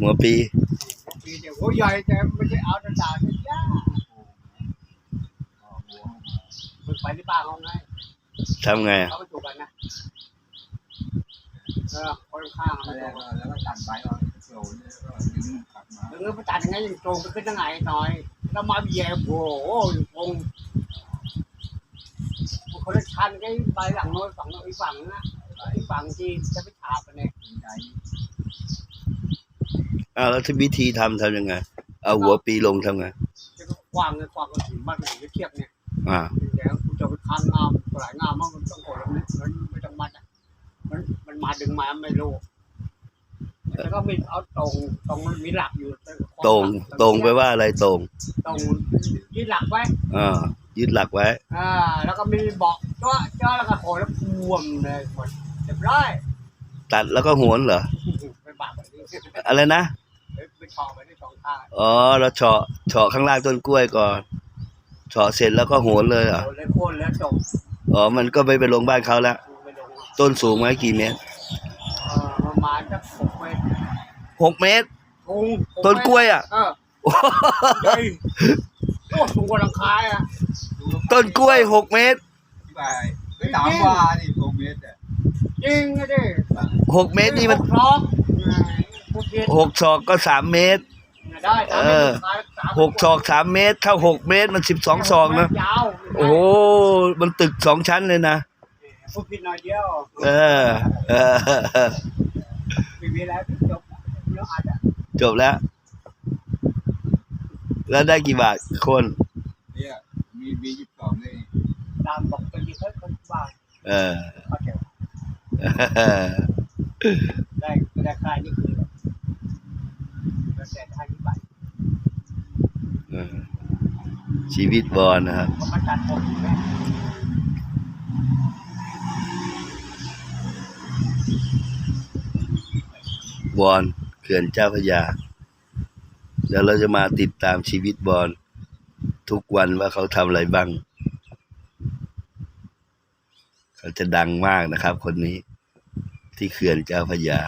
หัวปีปีเดียวหัวใหญ่แต่ไม่ใช่เอาแต่ด่าแต่ย่ามันไปที่บ้านเขาไงทำไงอะเขาไปจูบกันนะเออคนข้างๆไปมันแล้วก็แล้วก็ตัดไปก็โซนเนี่ยก็ดึงกลับมาเออไปตัดยังไงยังตรงไปขึ้นยังไงหน่อยแล้วมาเบียร์โอ้โหตรงคนละชั้นไอ้ใบหลังโน้นฝั่งโน้นอีกฝั่งนะอีกฝั่งที่จะไปฉาบกันเนี่ยใจ อ้าวแล้วที่วิธีทำทำยังไง เอาหัวปีลงทำไงจะก็กว้างเลยกว้างก็ถึงบ้านถึงจะเทียบเนี่ยอ่าเดี๋ยวคุณจะไปค้างงามหลายงามมากมันต้องโกรธแล้วมันไม่ต้องมัดอะมันมันมาดึงมาไม่รู้แล้วก็มีเอาตรงตรงมีหลักอยู่ตรงตรงไปว่าอะไรตรง ตรงยึดหลักไว้ อ่า ยึดหลักไว้ อ่า แล้วก็มีเบอกจ้าจ้าแล้วก็โผล่แล้วพวมเลยหมดเรียบร้อยตัดแล้วก็โหนเหรอ ไปบาปแบบนี้อะไรนะ ไปชอไปได้สองข้างอ๋อเราเฉาะเฉาะข้างล่างต้นกล้วยก่อนเฉาะเสร็จแล้วก็โหนเลยเหรอะโผล่เลยโค่นแล้วจบอ๋อมันก็ไม่ไปลงบ้านเขาแล้วไปลงต้นสูงไหมกี่เมตรเอ่อประมาณสักหกเมตรหกเมตรสูงหต้นกล้วยอะ เออใหญ่โอ้สูงกว่าหลังคาอะต้นกล้วยหกเมตรไปไปตามว่าดิโคเมตรอะจริงนะดิหกเมตรนี่มัน พร้อม พูดผิดหกศอกก็สามเมตร ได้เออ หกศอกสามเมตรเท่าหกเมตรมันสิบสองศอกนะยาวโอ้โหมันตึกสองชั้นเลยนะพูดผิดหน่อยเดียวเออเออไม่มีแล้วจบแล้วอาจจะจบแล้ว แล้วได้กี่บาทคนเนี่ยมีมียี่สิบสองเลยตามบอกเป็นที่เขาเขาว่าเออเขาเดี๋ยวได้ได้ค่านี่คือ ตรห้าสิบาทชีวิตบอลนะครับบอลเขื่อนเจ้าพยาเดี๋ยวเราจะมาติดตามชีวิตบอลทุกวันว่าเขาทำอะไรบ้าง เขาจะดังมากนะครับคนนี้ที่เขื่อนเจ้าพยา